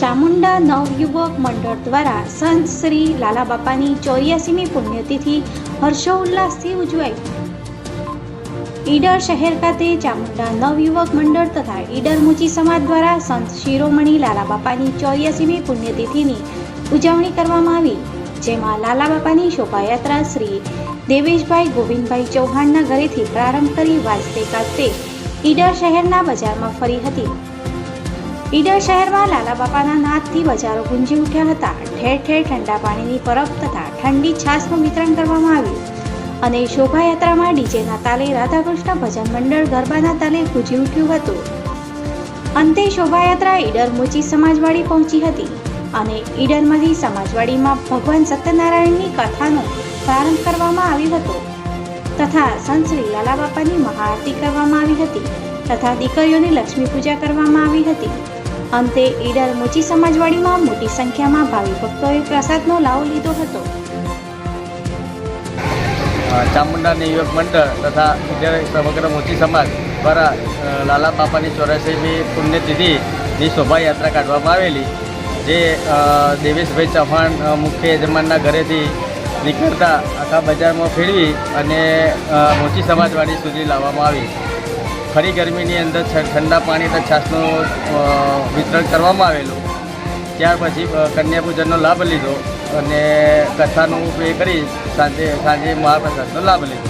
ચામુંડા નવયુવક મંડળ દ્વારા સંત શ્રી લાલાબાપાની ચોર્યાસીમી પુણ્યતિથિ હર્ષોલ્લાસથી ઉજવાઈ. ઈડર શહેર ખાતે ચામુંડા નવયુવક મંડળ તથા ઈડર મુચી સમાજ દ્વારા સંત શિરોમણી લાલાબાપાની ચોર્યાસીમી પુણ્યતિથિની ઉજવણી કરવામાં આવી, જેમાં લાલાબાપાની શોભાયાત્રા શ્રી દેવેશભાઈ ગોવિંદભાઈ ચૌહાણના ઘરેથી પ્રારંભ કરી વાજતે ગાજતે ઈડર શહેરના બજારમાં ફરી હતી. ઈડર શહેરમાં લાલાબાપાના નાદથી બજારો ગુંજી ઉઠ્યા હતા. ઠેર ઠેર ઠંડા પાણીની પરબ તથા ઠંડી છાશનું વિતરણ કરવામાં આવ્યું. અને શોભાયાત્રામાં ડીજેના તાલે રાધાકૃષ્ણ ભજન મંડળ ગરબાના તાલે ગુંજી ઉઠ્યું હતું. અંતે શોભાયાત્રા ઈડર મોચી સમાજવાડી પહોંચી હતી અને ઈડરમાંથી સમાજવાડીમાં ભગવાન સત્યનારાયણની કથાનો પ્રારંભ કરવામાં આવ્યો હતો. તથા સંત શ્રી લાલાબાપાની મહાઆરતી કરવામાં આવી હતી તથા દીકરીઓની લક્ષ્મી પૂજા કરવામાં આવી હતી. અંતે ઈડર મોચી સમાજવાડીમાં મોટી સંખ્યામાં ભાવિ ભક્તોએ પ્રસાદનો લાવો લીધો હતો. ચામુંડા યુવક મંડળ તથા સમગ્ર મોચી સમાજ દ્વારા લાલા બાપાની ચોરાસીમી પુણ્યતિથિની શોભાયાત્રા કાઢવામાં આવેલી, જે દેવેશભાઈ ચૌહાણ મુખ્ય યજમાનના ઘરેથી નીકળતા આખા બજારમાં ફેરવી અને મોચી સમાજવાડી સુધી લાવવામાં આવી. ખરી ગરમીની અંદર ઠંડા પાણી તથા છાશનું વિતરણ કરવામાં આવેલું. ત્યાર પછી કન્યા પૂજનનો લાભ લીધો અને કથાનું એ કરી સાંજે સાંજે મહાપ્રસાદનો લાભ લીધો.